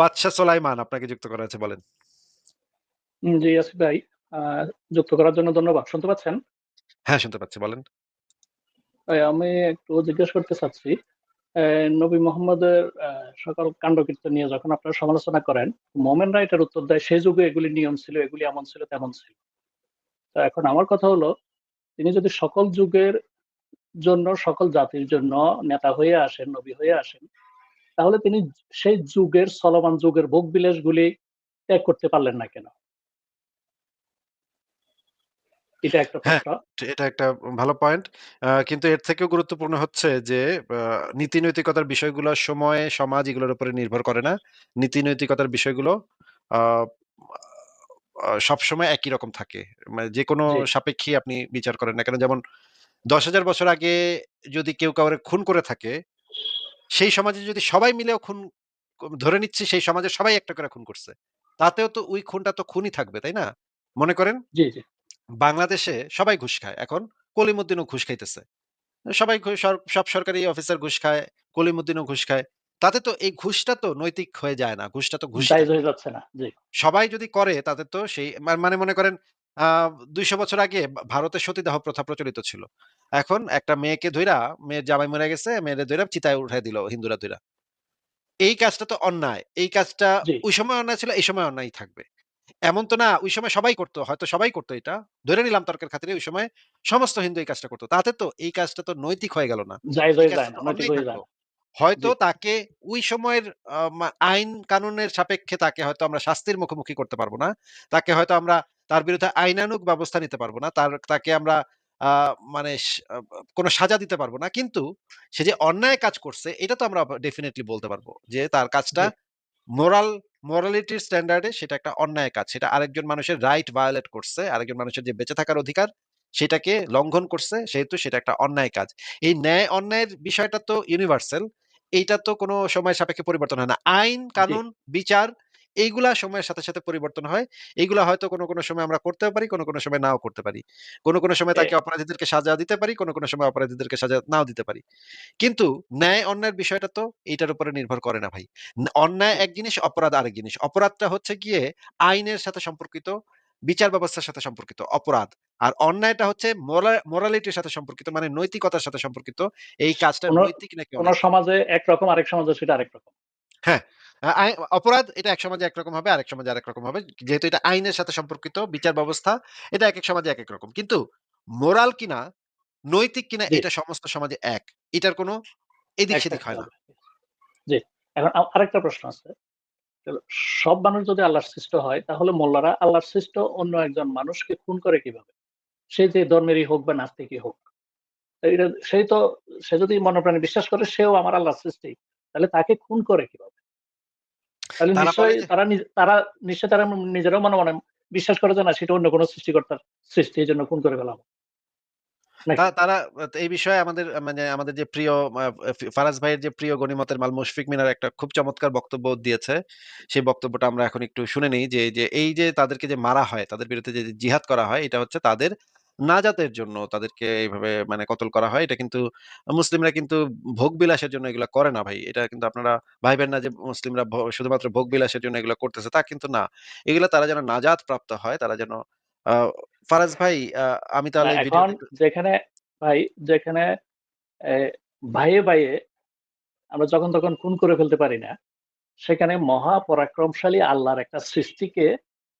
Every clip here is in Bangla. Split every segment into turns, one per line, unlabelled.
বাদশাহ সোলাইমান আপনাকে যুক্ত করা আছে বলেন।
জি, আসিফ ভাই। যুক্ত করার জন্য ধন্যবাদ। শুনতে পাচ্ছেন?
হ্যাঁ, শুনতে পাচ্ছি বলেন।
আমি একটু জিজ্ঞেস করতে চাচ্ছি। নবী মোহাম্মদের সকল নিয়ে যখন আপনারা সমালোচনা করেন, মোমেনরা এটার উত্তর দেয় সেই যুগে এগুলি নিয়ম ছিল, এগুলি এমন ছিল, তেমন ছিল। তো এখন আমার কথা হলো, তিনি যদি সকল যুগের জন্য, সকল জাতির জন্য নেতা হয়ে আসেন, নবী হয়ে আসেন, তাহলে তিনি সেই যুগের চলমান যুগের ভোগ-বিলাসগুলি ত্যাগ করতে পারলেন না কেন? এটা একটা
হ্যাঁ, এটা একটা ভালো পয়েন্ট। কিন্তু এর থেকেও গুরুত্বপূর্ণ হচ্ছে যে বিষয়গুলো সময়, সমাজ এগুলোর উপরে নির্ভর করে না। নীতি-নৈতিকতার বিষয়গুলো আ আ সবসময় একই রকম থাকে। মানে যেকোনো
জি।
সাপেক্ষেই আপনি বিচার করেন না কেন। যেমন ১০,০০০ বছর আগে যদি কেউ কাউরে খুন করে থাকে, সেই সমাজে যদি সবাই মিলেও খুন ধরে নিচ্ছি সেই সমাজে সবাই একটা করে খুন করছে। তাতেও তো ওই খুনটা তো খুনই থাকবে, তাই না? মনে করেন। বাংলাদেশে সবাই ঘুষ খায়। এখন কলিমুদ্দিনও ঘুষ খাইতেছে। সবাই সব সরকারি অফিসার ঘুষ খায়, কলিমুদ্দিনও ঘুষ খায়। তাতে তো এই ঘুষটা তো নৈতিক হয়ে যায় না। ঘুষটা তো ঘুষ
জায়েজ যাচ্ছে না।
সবাই যদি করে তাতে তো সেই মানে মনে করেন আ ২০০ বছর আগে ভা ভারতে সতীদাহ প্রথা প্রচলিত ছিল। এখন একটা মেয়েকে ধইরা, মেয়ের জামাই মইরা গেছে, মেয়েরে ধইরা চিতায় উঠায় দিল হিন্দুরা ধইরা। এই কাজটা তো অন্যায়। এই কাজটা
জি।
ওই সময় অন্যায় ছিল, এই সময় অন্যায় থাকবে। এমন তো না ওই সময় সবাই করত। হয়তো সবাই করত এটা। ধরে নিলাম তর্কের খাতিরে ওই সময় সমস্ত হিন্দু এই কাজটা করত। তাতে তো এই কাজটা তো নৈতিক হয়ে গেল না।
জায়েজ
এই
হয়ে
কাজটা
যায় না,
তো
নৈতিক
অন্যায়
হয়ে যায়
থাকল।
না।
হয়তো
জি।
তাকে ওই সময়ের আ মা আইন কানুনের সাপেক্ষে তাকে হয়তো আমরা শাস্তির মুখোমুখি করতে পারব না। তাকে হয়তো আমরা তার বিরুদ্ধে আইনানুগ ব্যবস্থা নিতে পারব না। তার তাকে আমরা মানে কোন সাজা দিতে পারব না। কিন্তু সে যে অন্যায় কাজ করছে এটা তো আমরা ডেফিনিটলি বলতে পারব। যে তার কাজটা। মোরাল মোরালিটির স্ট্যান্ডার্ড সেটা একটা অন্যায় কাজ। সেটা আরেকজন মানুষের রাইট ভায়োলেট করছে। আরেকজন মানুষের যে বেঁচে থাকার অধিকার সেটাকে লঙ্ঘন করছে। সেহেতু সেটা একটা অন্যায় কাজ। এই ন্যায় অন্যায়ের বিষয়টা তো ইউনিভার্সাল। এইটা তো কোনো সময় সাপেক্ষে পরিবর্তন হয় না। আইন, কানুন, বিচার এইগুলা সময়ের সাথে, সাথে পরিবর্তন হয়। এগুলা হয়তো কোন, কোন সময় আমরা করতেও পারি, কোন, কোন সময় নাও করতে পারি। কোন, কোন সময় তাকে অপরাধীদেরকে সাজা দিতে পারি, কোন, কোন সময় অপরাধীদেরকে সাজা নাও দিতে পারি। কিন্তু ন্যায় অন্যায়ের বিষয়টা তো এইটার উপরে নির্ভর করে না ভাই। অন্যায় এক জিনিস, অপরাধ আরেক জিনিস। অপরাধটা হচ্ছে গিয়ে আইনের সাথে সম্পর্কিত, বিচার ব্যবস্থার সাথে সম্পর্কিত অপরাধ। আর অন্যায়টা হচ্ছে মোরা মোরালিটির সাথে সম্পর্কিত মানে নৈতিকতার সাথে সম্পর্কিত। এই কাজটা নৈতিক নাকি
কোন। সমাজে একরকম আরেক সমাজে সেটা আরেক রকম।
হ্যাঁ, অপরাধ এটা এক সমাজে একরকম হবে, আরেক সমাজে আরেক রকম হবে। যেহেতু এটা আইনের সাথে সম্পর্কিত, বিচার ব্যবস্থা এটা একেক সমাজে একেক রকম। কিন্তু মোরাল কিনা, নৈতিক কিনা এটা সমস্ত সমাজে এক। এটার কোন এদিক সেদিক হয় না।
জি। এখন আরেকটা প্রশ্ন আছে। সব মানুষ যদি আল্লাহর সৃষ্ট হয়, তাহলে মোল্লারা আল্লাহর সৃষ্ট অন্য একজন মানুষকে খুন করে কীভাবে? সে যে ধর্মেরই হোক বা নাস্তিকই হোক। এইটা সেই তো সে যদি মনে প্রাণে বিশ্বাস করে সেও আমার আল্লাহ সৃষ্টি। তাহলে তাকে খুন করে কীভাবে? তাহলে
তারা বলে
নিশ্চয়ই তারা তারা নিশ্চয়ই তারা নিজেরাও মনে, মনে বিশ্বাস করে যে না সেটা অন্য কোন সৃষ্টিকর্তার সৃষ্টি। এজন্য খুন করে।
তারা এই বিষয়ে আমাদের মানে আমাদের যে প্রিয় ফারাজ ভাইয়ের যে প্রিয় গনিমতের মাল মুশফিক মিনার একটা খুব চমৎকার বক্তব্য দিয়েছে। সেই বক্তব্যটা আমরা এখন একটু শুনে নিই যে, যে এই যে তাদেরকে যে মারা হয়, তাদের বিরুদ্ধে যে জিহাদ করা হয়, এটা হচ্ছে তাদের নাজাতের জন্য তাদেরকে এইভাবে মানে কতল করা হয়। এটা কিন্তু মুসলিমরা কিন্তু ভোগ বিলাসের জন্য এগুলা করে না ভাই। এটা কিন্তু আপনারা ভাইবেন না যে মুসলিমরা শুধুমাত্র ভোগ বিলাসের জন্য এগুলা করতেছে, তা কিন্তু না। এগুলা তারা যেন নাজাত প্রাপ্ত হয়, তারা যেন ফারাজ ভাই আমি তাহলে
এখন যেখানে ভাই যেখানে ভাইয়ে, ভাইয়ে আমরা যখন তখন খুন করে ফেলতে পারি না। সেখানে মহা পরাক্রমশালী আল্লাহর একটা সৃষ্টিকে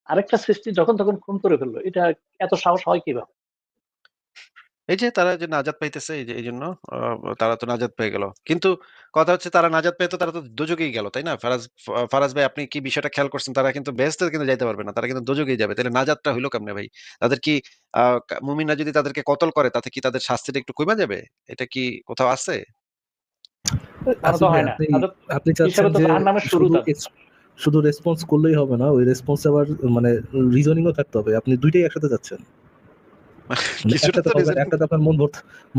আরেকটা সৃষ্টি যখন তখন খুন করে ফেলল। এটা এত সাহস হয় কীভাবে?
এই যে তারা যে নাজাত পাইতেছে এই যে এইজন্য আ তারা তো নাজাত পেয়ে গেল। কিন্তু কথা হচ্ছে তারা নাজাত পেয়ে তো তারা তো দোজখেই গেল, তাই না? ফারাজ ফারাজ ভাই আপনি কি বিষয়টা খেয়াল করছেন? তারা কিন্তু বেহেশতে কিন্তু যাইতে পারবে না। তারা কিন্তু দোজখেই যাবে। তাইলে নাজাতটা হইল কেমনে ভাই? তাদের কি মুমিনরা যদি তাদেরকে কতল করে তাতে কি তাদের শাস্তিটা একটু কমে যাবে? এটা কি কোথাও আছে?
আপনি, চাচ্ছেন যে শুধু রেসপন্স করলেই হবে না। ওই রেসপন্স আবার মানে রিজনিং ও থাকতে হবে। আপনি দুইটাই একসাথে চাচ্ছেন। মানে
কিছুটা তো
হবে
রিজনিং
আপনার মন ভর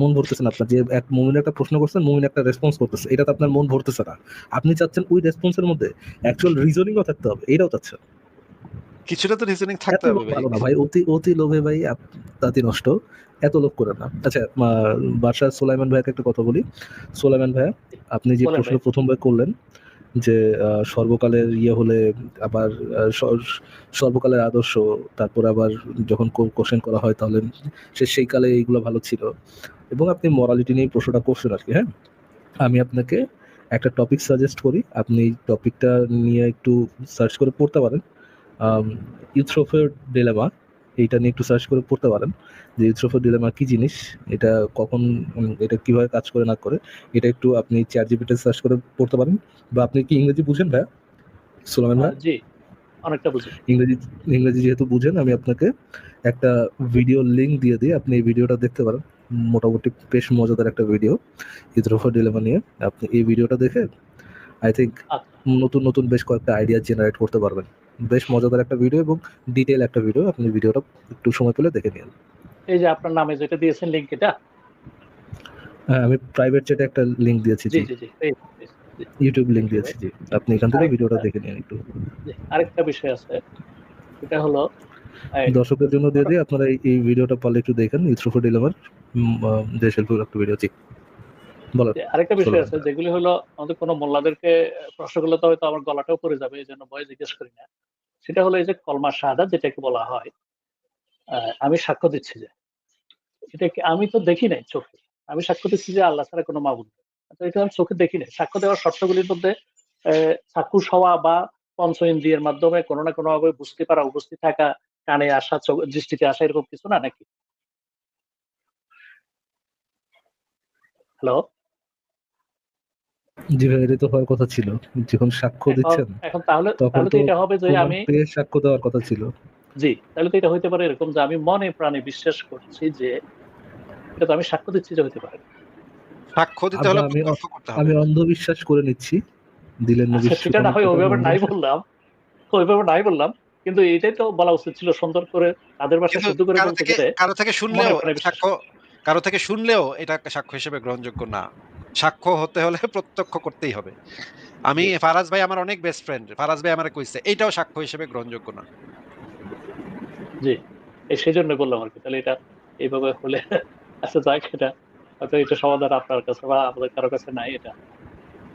মন ভরতেছে না আপনার। যে এক মুমিন একটা প্রশ্ন করছেন, মুমিন একটা রেসপন্স করতেছে। এটাতে আপনার মন ভরতেছে না। আপনি চাচ্ছেন ওই রেসপন্স এর মধ্যে অ্যাকচুয়াল রিজনিং ও থাকতে হবে। এটাও চাচ্ছেন।
কিছুটা তো রিজনিং থাকতে হবে
ভালো না ভাই। অতি, অতি লোভে ভাই আপ তাঁতি নষ্ট। এত লোভ করেন না। আচ্ছা বাদশাহ সুলাইমান ভাইয়াকে একটা কথা বলি। সুলাইমান ভাইয়া, আপনি যে প্রশ্ন প্রথমবার করলেন, যে সর্বকালের ইয়ে হলে আবার সর্বকালের আদর্শ, তারপর আবার যখন কোশ্চেন করা হয় তাহলে সে, সেই কালে এইগুলো ভালো ছিল। এবং আপনি মরালিটি নিয়ে প্রশ্নটা করছেন আর কি হ্যাঁ? আমি আপনাকে একটা টপিক সাজেস্ট করি। আপনি টপিকটা নিয়ে একটু সার্চ করে পড়তে পারেন। ইউথ্রোফের ডিলেমা এইটা নিয়ে একটু সার্চ করে পড়তে পারেন যে ইউথ্রোফের ডিলেমা কি জিনিস এটা কখন এটা কীভাবে কাজ করে না করে এটা একটু আপনি চ্যাট জিপিটি সার্চ করে পড়তে পারেন। বা আপনি কি ইংরেজি বুঝেন ভাই সুলাইমান ভাই?
জি অনেকটা বুঝি।
ইংরেজি ইংরেজি যেহেতু বুঝেন আমি আপনাকে একটা ভিডিও লিংক দিয়ে দিই আপনি এই ভিডিওটা দেখতে পারেন। মোটামুটি বেশ মজাদার একটা ভিডিও ইদ্রোফা ডিলেমা নিয়ে। আপনি এই ভিডিওটা দেখে আই থিঙ্ক
আচ্ছা।
নতুন নতুন বেশ কয়েকটা আইডিয়া জেনারেট করতে পারবেন। বেশ মজাদার একটা ভিডিও এবং ডিটেল একটা ভিডিও আপনি ভিডিওটা একটু সময় পেলে দেখে নিন।
এই যে আপনার নামে যেটা দিয়েছেন লিঙ্ক এটা?
হ্যাঁ আমি প্রাইভেট চ্যাটে একটা লিংক দিয়েছি
জি।
জি
জি
ইউটিউব লিংক দিয়েছি জি। আপনি এখান থেকে ভিডিওটা দেখে নিন একটু।
আরেকটা বিষয় আছে এটা হলো
দর্শকদের জন্য দিয়ে দিই আপনারা এই- ভিডিওটা পারলে একটু দেখেন ইথ্রোফা ডিলেমার যে শিল্পের একটা ভিডিও
যে আরেকটা বিষয় আছে যেগুলি হলো আমাদের কোনো মোল্লাদেরকে প্রশ্ন করলে তো হয়তো আমার গলাটাও পড়ে যাবে এই জন্য ভয় জিজ্ঞেস করি না। সেটা হলো এই যে কলমা শাহাদা যেটাকে বলা হয় আমি সাক্ষ্য দিচ্ছি যে এটা কি আমি তো দেখি নাই চোখে। আমি সাক্ষ্য দিচ্ছি যে আল্লাহ ছাড়া কোনো মাবুদ নেই। এটা আমি চোখে দেখি নাই। সাক্ষ্য দেওয়ার শর্তগুলির মধ্যে চাক্ষুষ হওয়া বা পঞ্চ ইন্দ্রিয়ের মাধ্যমে কোনো না কোনো ভাবে বুঝতে পারা উপস্থিত থাকা কানে আসা চোখ দৃষ্টিতে আসা এরকম কিছু না নাকি? হ্যালো?
জি ভাই এটা তো হওয়ার কথা ছিল। যখন সাক্ষ্য দিচ্ছেন
এখন তাহলে তাহলে তো এটা হবে যে আমি
সাক্ষ্য দেওয়ার কথা ছিল।
জি তাহলে তো এটা হইতে পারে এরকম যে আমি মনে প্রাণে বিশ্বাস করছি যে এটা তো আমি সাক্ষ্য দিচ্ছি যে হইতে পারে।
সাক্ষ্য দিতে হলে
আমি
প্রত্যক্ষ করতে হবে।
আমি অন্ধবিশ্বাস করে নিচ্ছি দিলেন নবী
আচ্ছা সেটা না হয় ওইভাবে নাই বললাম। ওইভাবে নাই বললাম কিন্তু এটাই তো বলা উচিত ছিল সুন্দর করে তাদের ভাষা শুদ্ধ করে বলতে গেলে
কারও থেকে শুনলেও সাক্ষ্য কারও থেকে শুনলেও এটা সাক্ষ্য হিসেবে গ্রহণযোগ্য না। সাক্ষ্য হতে হলে প্রত্যক্ষ করতেই হবে। আমি ফারাজ ভাই আমার অনেক বেস্ট ফ্রেন্ড ফারাজ ভাই আমার কইছে এইটাও সাক্ষ্য হিসেবে গ্রহণযোগ্য না।
জি। এই সেই জন্য বললাম আর কি তাহলে এটা এইভাবে হলে আচ্ছা যাক এটা হয়তো এটা সমাধান আপনার কাছে বা আমাদের কারও কাছে নাই এটা।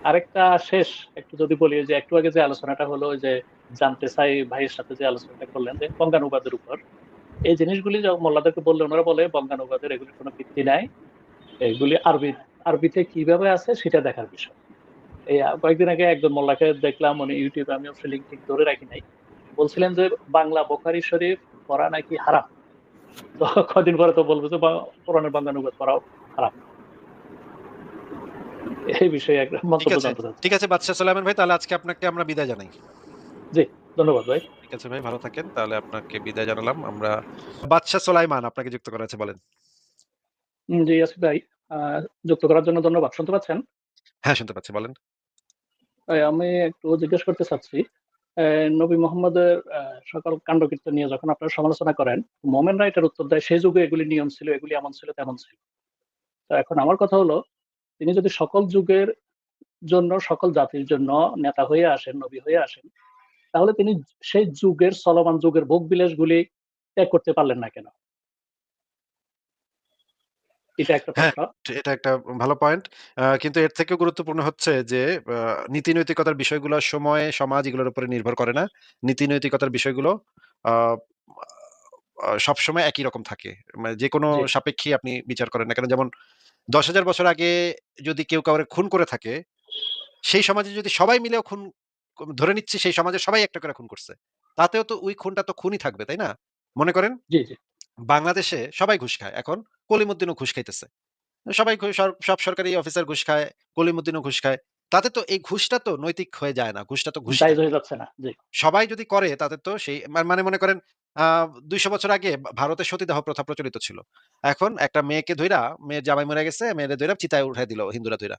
আরেকটা শেষ একটু যদি বলি যে একটু আগে যে আলোচনাটা হলো যে জানতে চাই ভাইয়ের সাথে যে আলোচনাটা করলেন যে বঙ্গানুবাদের উপর এই জিনিসগুলি যখন মোল্লাদেরকে বললে ওনারা বলে বঙ্গানুবাদের এগুলি কোনো ভিত্তি নাই এগুলি আরবি আরবিতে কীভাবে আছে সেটা দেখার বিষয়। এই কয়েকদিন আগে একজন মোল্লাকে দেখলাম উনি ইউটিউবে আমি অবশ্যই লিঙ্ক টিঙ্ক ধরে রাখি নাই। বলছিলেন যে বাংলা বোখারি শরীফ পড়া নাকি হারাম? তো কদিন পরে তো বলব যে কোরআনের বাংলানুবাদ পড়াও হারাম। এই বিষয়ে একটা
ঠিক
মন্তব্য জানতে চাচ্ছি।
ঠিক আছে বাদশাহ সোলাইমান ভাই তাহলে আজকে আপনাকে আমরা বিদায় জানাই।
জি ধন্যবাদ ভাই।
ঠিক আছে ভাই ভালো থাকেন তাহলে আপনাকে বিদায় জানালাম। আমরা বাদশাহ সোলাইমান আপনাকে যুক্ত করা আছে বলেন।
জি আসিফ ভাই। যুক্ত করার জন্য ধন্যবাদ। শুনতে পাচ্ছেন?
হ্যাঁ শুনতে পাচ্ছি বলেন।
আমি একটু জিজ্ঞেস করতে চাচ্ছি নবী মোহাম্মদের সকল কাণ্ডকীর্তন নিয়ে যখন আপনারা সমালোচনা করেন মোমেন রাইটের উত্তর দেয় সেই যুগে এগুলি নিয়ম ছিল এগুলি এমন ছিল তেমন ছিল। তো এখন আমার কথা হলো তিনি যদি সকল যুগের জন্য সকল জাতির জন্য নেতা হয়ে আসেন নবী হয়ে আসেন তাহলে তিনি সেই যুগের চলমান যুগের ভোগ বিলাসগুলি ত্যাগ করতে পারলেন না কেন? এটা একটা
হ্যাঁ। এটা একটা ভালো পয়েন্ট কিন্তু এর থেকেও গুরুত্বপূর্ণ হচ্ছে যে আহ, নীতি নৈতিকতার বিষয়গুলো সময় সমাজ এগুলোর উপরে নির্ভর করে না। নীতি নৈতিকতার বিষয়গুলো আহ, আহ, সবসময় একই রকম থাকে। মানে যে কোনো
জি।
সাপেক্ষী আপনি বিচার করেন না কেন। যেমন দশ হাজার বছর আগে যদি কেউ কাউরে খুন করে থাকে সেই সমাজে যদি সবাই মিলেও খুন ধরে নিচ্ছি সেই সমাজে সবাই একটা করে খুন করছে তাতেও তো ওই খুনটা তো খুনই থাকবে তাই না? মনে করেন?
জি জি।
বাংলাদেশে সবাই ঘুষ খায়। এখন কলিমুদ্দিনও ঘুষ খাইতেছে। সবাই ঘুষ- সব সরকারি অফিসার ঘুষ খায় কলিমুদ্দিনও ঘুষ খায়। তাতে তো এই ঘুষটা তো নৈতিক হয়ে যায় না ঘুষটা তো ঘুষ
জায়জ হয়ে যাচ্ছে না জি।
সবাই যদি করে তাতে তো সেই মা- মানে মনে করেন আহ দুইশো বছর আগে ভারতে সতীদাহ প্রথা প্রচলিত ছিল। এখন একটা মেয়েকে ধইরা মেয়ের জামাই মরে গেছে মেয়েরে ধইরা চিতায় উঠাই দিল হিন্দুরা ধইরা।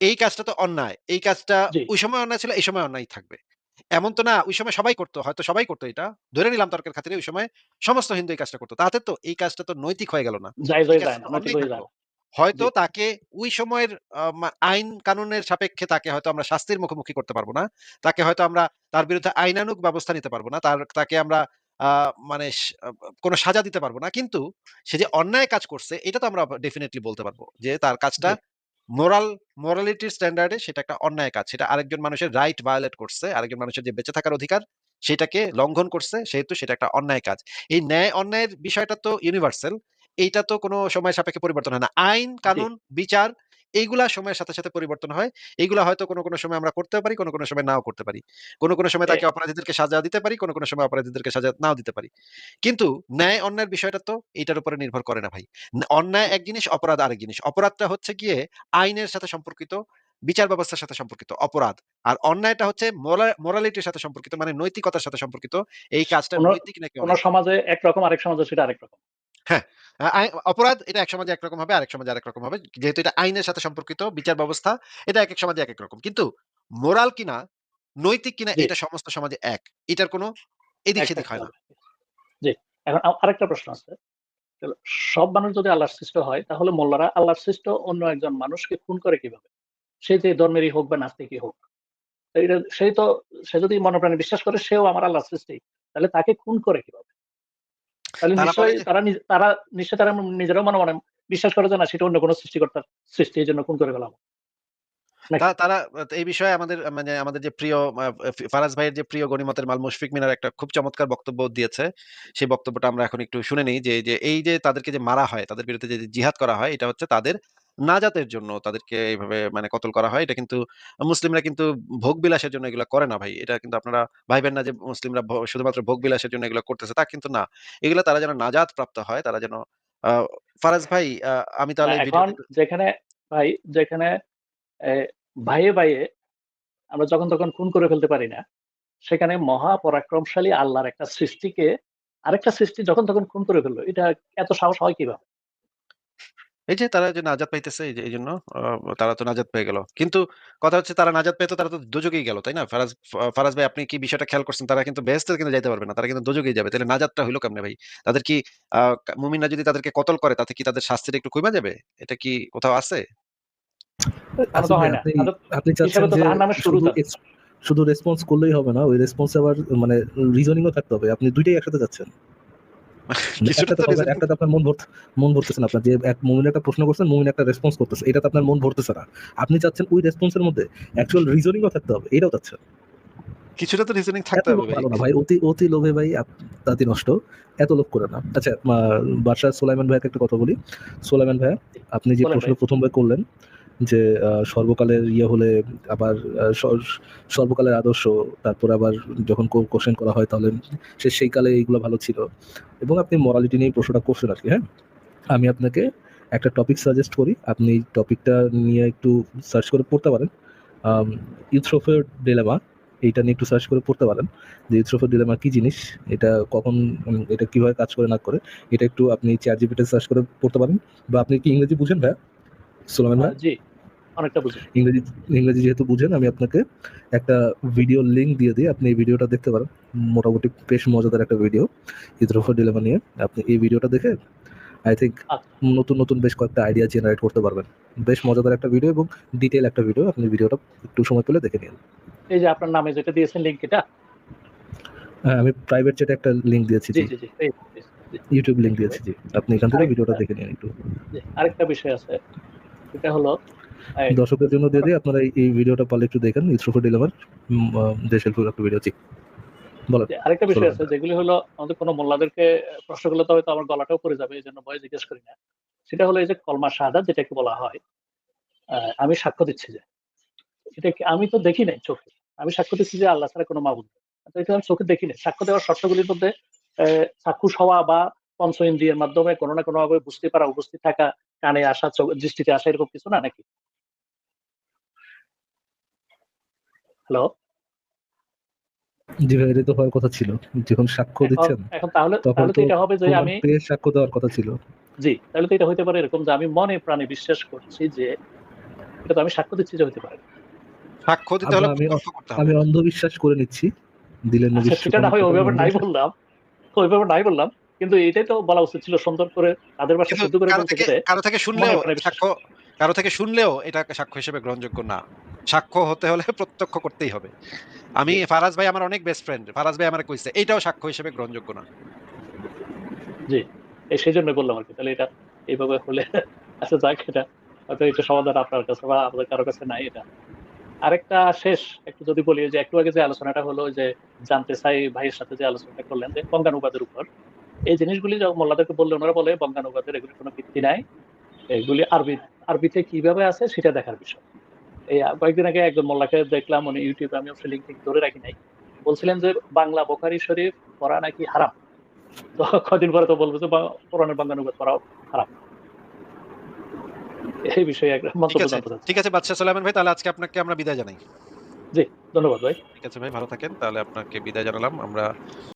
এই কাজটা তো অন্যায়। এই কাজটা
জি।
ওই সময় অন্যায় ছিল এই সময় অন্যায় থাকবে। এমন তো না ওই সময় সবাই করতো হয়তো সবাই করতো এটা। ধরে নিলাম তর্কের খাতিরে ওই সময় সমস্ত হিন্দু এই কাজটা করতো। তাতে তো এই কাজটা তো নৈতিক হয়ে গেল না।
হয়ে হয়ে
হয়তো তাকে ওই সময়ের আইন কানুনের সাপেক্ষে তাকে হয়তো আমরা শাস্তির মুখোমুখি করতে পারব না। তাকে হয়তো আমরা তার বিরুদ্ধে আইনানুগ ব্যবস্থা নিতে পারব না। তার তাকে আমরা আহ, মানে কোনো সাজা দিতে পারব না। কিন্তু সে যে অন্যায় কাজ করছে এটা তো আমরা ডেফিনেটলি বলতে পারব যে তার কাজটা। মোরাল মোরালিটির স্ট্যান্ডার্ডে সেটা একটা অন্যায় কাজ। সেটা আরেকজন মানুষের রাইট ভায়োলেট করছে আরেকজন মানুষের যে বেঁচে থাকার অধিকার সেটাকে লঙ্ঘন করছে সেহেতু সেটা একটা অন্যায় কাজ। এই ন্যায় অন্যায়ের বিষয়টা তো ইউনিভার্সাল এইটা তো কোনো সময় সাপেক্ষে পরিবর্তন হয় না। আইন কানুন বিচার এইগুলা সময়ের সাথে সাথে পরিবর্তন হয়। এইগুলা হয়তো কোনো কোনো সময় আমরা করতে পারি কোনো কোনো সময় নাও করতে পারি। কোনো কোনো সময় তাকে অপরাধীদেরকে সাজা দিতে পারি কোনো কোনো সময় অপরাধীদেরকে সাজা নাও দিতে পারি। কিন্তু ন্যায় অন্যায়ের বিষয়টা তো এইটার উপরে নির্ভর করে না ভাই। অন্যায় এক জিনিস অপরাধ আরেক জিনিস। অপরাধটা হচ্ছে গিয়ে আইনের সাথে সম্পর্কিত বিচার ব্যবস্থার সাথে সম্পর্কিত অপরাধ। আর অন্যায়টা হচ্ছে মোরালিটির সাথে সম্পর্কিত মানে নৈতিকতার সাথে সম্পর্কিত। এই কাজটা নৈতিক নাকি
কোন? সমাজে একরকম আরেক সমাজে সেটা আরেক রকম।
আই- অপরাধ এটা এক সমাজে একরকম হবে আরেক সমাজে আরেক রকম হবে। যেহেতু এটা আইনের সাথে সম্পর্কিত বিচার ব্যবস্থা এটা এক এক সমাজে এক এক রকম। কিন্তু মোরাল কিনা নৈতিক কিনা এটা সমস্ত সমাজে এক। এটার কোনো এদিক সেদিক হয় না।
জি এখন আরেকটা প্রশ্ন আছে। সব মানুষ যদি আল্লাহর সৃষ্ট হয় তাহলে মোল্লারা আল্লাহর সৃষ্ট অন্য একজন মানুষকে খুন করে কীভাবে? সে যে ধর্মেরই হোক বা নাস্তিকই হোক। এটা সেই তো সে যদি মনে প্রাণে বিশ্বাস করে সেও আমার আল্লাহ সৃষ্টি। তাহলে তাকে খুন করে কীভাবে? তাহলে
তারা
নিশ্চয়ই তারা তারা নিশ্চয়ই তারা নিজেরাও মনে মনে বিশ্বাস করে না সেটা অন্য কোনো সৃষ্টিকর্তার সৃষ্টি এই জন্য খুন করে
গেলাম তারা এই বিষয়ে আমাদের মানে আমাদের যে প্রিয় ফারাজ ভাইয়ের যে প্রিয় গণিমতের মাল মুশফিক মিনার একটা খুব চমৎকার বক্তব্য দিয়েছে। সেই বক্তব্যটা আমরা এখন একটু শুনে নিই যে যে এই যে তাদেরকে যে মারা হয় তাদের বিরুদ্ধে যে জিহাদ করা হয় এটা হচ্ছে তাদের নাজাতের জন্য তাদেরকে এইভাবে মানে কতল করা হয় এটা কিন্তু মুসলিমরা কিন্তু ভোগ বিলাসের জন্য এগুলো করে না ভাই। এটা কিন্তু আপনারা ভাইবেন না যে মুসলিমরা শুধুমাত্র ভোগ বিলাসের জন্য এগুলো করতেছে তা কিন্তু না। এগুলো তারা যেন নাজাত প্রাপ্ত হয় তারা যেন আহ, ফারাজ ভাই আহ, আমি তাহলে
এখন যেখানে ভাই যেখানে ভাইয়ে ভাইয়ে আমরা যখন তখন খুন করে ফেলতে পারি না সেখানে মহা পরাক্রমশালী আল্লাহর একটা সৃষ্টিকে আরেকটা সৃষ্টি যখন তখন খুন করে ফেলল এটা এত সাহস হয় কীভাবে?
এই যে তারা যে নাজাত পাইতেছে এই যে এই জন্য তারা তো নাজাত পেয়ে গেল। কিন্তু কথা হচ্ছে তারা নাজাত পেয়ে তো তারা তো দোজকেই গেল তাই না? ফারাজ ফারাজ ভাই আপনি কি বিষয়টা খেয়াল করছেন? তারা কিন্তু বেহেস্তে কিন্তু যাইতে পারবে না তারা কিন্তু দোজকেই যাবে। তাহলে নাজাতটা হইল কেমনে ভাই? তাদের কি মুমিনরা যদি তাদেরকে কতল করে তাতে কি তাদের শাস্তিটা একটু কমে যাবে? এটা কি কোথাও আছে?
হয়
আপনি শুধু রেসপন্স করলেই হবে না ওই রেসপন্স আবার মানে রিজনিংও থাকতে হবে। আপনি দুইটাই একসাথে যাচ্ছেন।
কিছুটা
একটা
তো
আপনার মন ভরতে মন ভরতেছে না আপনার যে এক মুমিন একটা প্রশ্ন করছেন মুমিন একটা রেসপন্স করতেছে এটা তো আপনার মন ভরতেছে না। আপনি চাচ্ছেন ওই রেসপন্সের মধ্যে অ্যাকচুয়াল রিজনিংও থাকতে হবে এটাও চাচ্ছেন।
কিছুটা তো রিজনিং থাকতে হবে
ভালো না ভাই অতি অতি লোভে ভাই তাঁতি নষ্ট এত লোভ করে না। আচ্ছা বাদশাহ সোলাইমান ভাইকে একটা কথা বলি। সোলাইমান ভাই আপনি যে প্রশ্ন প্রথমবার করলেন যে সর্বকালের ইয়ে হলে আবার সর্বকালের আদর্শ তারপর আবার যখন কোশ্চেন করা হয় তাহলে সে সেই কালে এইগুলো ভালো ছিল। এবং আপনি মরালিটি নিয়ে প্রশ্নটা করছেন আর কি হ্যাঁ? আমি আপনাকে একটা টপিক সাজেস্ট করি। আপনি টপিকটা নিয়ে একটু সার্চ করে পড়তে পারেন। ইউথ্রোফের ডিলেমা এইটা নিয়ে একটু সার্চ করে পড়তে পারেন। যে ইউথ্রোফের ডিলেমা কি জিনিস? এটা কখন এটা কীভাবে কাজ করে না করে? এটা একটু আপনি চ্যাট জিপিটি সার্চ করে পড়তে পারেন। বা আপনি কি ইংরেজি বুঝেন ভাই সোলামান ভাই
জি। অনেকটা বুঝি।
ইংরেজি ইংরেজি যেহেতু বুঝেন আমি আপনাকে একটা ভিডিও লিংক দিয়ে দিই। আপনি এই ভিডিওটা দেখতে পারেন। মোটামুটি বেশ মজাদার একটা ভিডিও ইউথ্রোফের ডিলেমা নিয়ে। আপনি এই ভিডিওটা দেখে আই থিঙ্ক
আচ্ছা।
নতুন নতুন বেশ কয়েকটা আইডিয়া জেনারেট করতে পারবেন। বেশ মজাদার একটা ভিডিও এবং ডিটেল একটা ভিডিও আপনি ভিডিওটা একটু সময় পেলে দেখে নিন।
এই যে আপনার নামে যেটা দিয়েছেন লিঙ্ক এটা?
হ্যাঁ আমি প্রাইভেট চ্যাটে একটা লিংক দিয়েছি
জি।
জি ইউটিউব লিংক দিয়েছি জি। আপনি এখান থেকে ভিডিওটা দেখে নিন একটু।
আরেকটা বিষয় আছে। এটা হলো এই,
দর্শকের জন্য দিয়ে দিই আপনারা এই- ভিডিওটা পারলে একটু দেখেন ইউথ্রোফর ডিলেভার দেশ হেল্পফুল একটা ভিডিও বলো
আরেকটা বিষয় আছে যেগুলি হলো আমাদের কোনো মোল্লাদেরকে প্রশ্ন করলে তো হয়তো আমার গলাটাও পড়ে যাবে এই জন্য ভয় জিজ্ঞেস করি না। সেটা হলো এই যে কলমা শাহাদা যেটাকে বলা হয় আমি সাক্ষ্য দিচ্ছি যে এটা কি আমি তো দেখি নাই চোখে। আমি সাক্ষ্য দিচ্ছি যে আল্লাহ ছাড়া কোনো মাবুদ নেই। তো এটা আমি চোখে দেখি নাই। সাক্ষ্য দেওয়ার শর্তগুলির মধ্যে আহ, চাক্ষুষ হওয়া বা পঞ্চ ইন্দ্রিয়ের মাধ্যমে কোনো না কোনো ভাবে বুঝতে পারা উপস্থিত থাকা কানে আসা দৃষ্টিতে আসা এরকম কিছু না নাকি? হ্যালো?
জি ভাই এটা তো হওয়ার কথা ছিল। যখন সাক্ষ্য দিচ্ছেন
এখন তাহলে তাহলে তো এটা হবে যে আমি
সাক্ষ্য দেওয়ার কথা ছিল।
জি তাহলে তো এটা হইতে পারে এরকম যে আমি মনে প্রাণে বিশ্বাস করছি যে এটা তো আমি সাক্ষ্য দিচ্ছি যে হইতে পারে।
সাক্ষ্য দিতে হলে
আমি- অন্ধবিশ্বাস করে নিচ্ছি। দিলেন নবী
আচ্ছা সেটা না হয় ওইভাবে নাই বললাম। ওইভাবে নাই বললাম। কিন্তু এটাই তো বলা উচিত ছিল সুন্দর করে তাদের ভাষা শুদ্ধ করে বলতে গেলে
কারও থেকে শুনলেও সাক্ষ্য কারও থেকে শুনলেও এটা সাক্ষ্য হিসেবে গ্রহণযোগ্য না। সাক্ষ্য হতে হলে প্রত্যক্ষ করতেই হবে। আমি ফারাজ ভাই আমার অনেক বেস্ট ফ্রেন্ড ফারাজ ভাই আমার কইছে এইটাও সাক্ষ্য হিসেবে গ্রহণযোগ্য না।
জি এই সেই জন্য বললাম আর কি। তাহলে এটা এইভাবে হলে আচ্ছা যাক এটা হয়তো এটা সমাধান আপনার কাছে বা আমাদের কারও কাছে নাই এটা। আরেকটা শেষ একটু যদি বলি যে একটু আগে যে আলোচনাটা হলো যে জানতে চাই ভাইয়ের সাথে যে আলোচনাটা করলেন যে বঙ্গানুবাদের উপর এই জিনিসগুলি যখন মোল্লাদেরকে বললে ওনারা বলে বঙ্গানুবাদের এগুলি কোনো ভিত্তি নাই। এগুলি আরবি আরবিতে কীভাবে আছে সেটা দেখার বিষয়। এই কয়েকদিন আগে একজন মোল্লাকে দেখলাম উনি ইউটিউবে আমি অবশ্যই লিঙ্ক ধরে রাখি নাই। বলছিলেন যে বাংলা বোখারি শরীফ পড়া নাকি হারাম? তো কদিন পরে তো বলব যে বা- কোরআনের বাঙ্গানুবাদ করাও হারাম। এই বিষয়ে একটা
ঠিক
মন্তব্য
আছে
জানতে চাচ্ছি।
ঠিক আছে বাদশাহ সোলাইমান ভাই তাহলে আজকে আপনাকে আমরা বিদায় জানাই।
জি ধন্যবাদ ভাই।
ঠিক আছে ভাই ভালো থাকেন। তাহলে আপনাকে বিদায় জানালাম। আমরা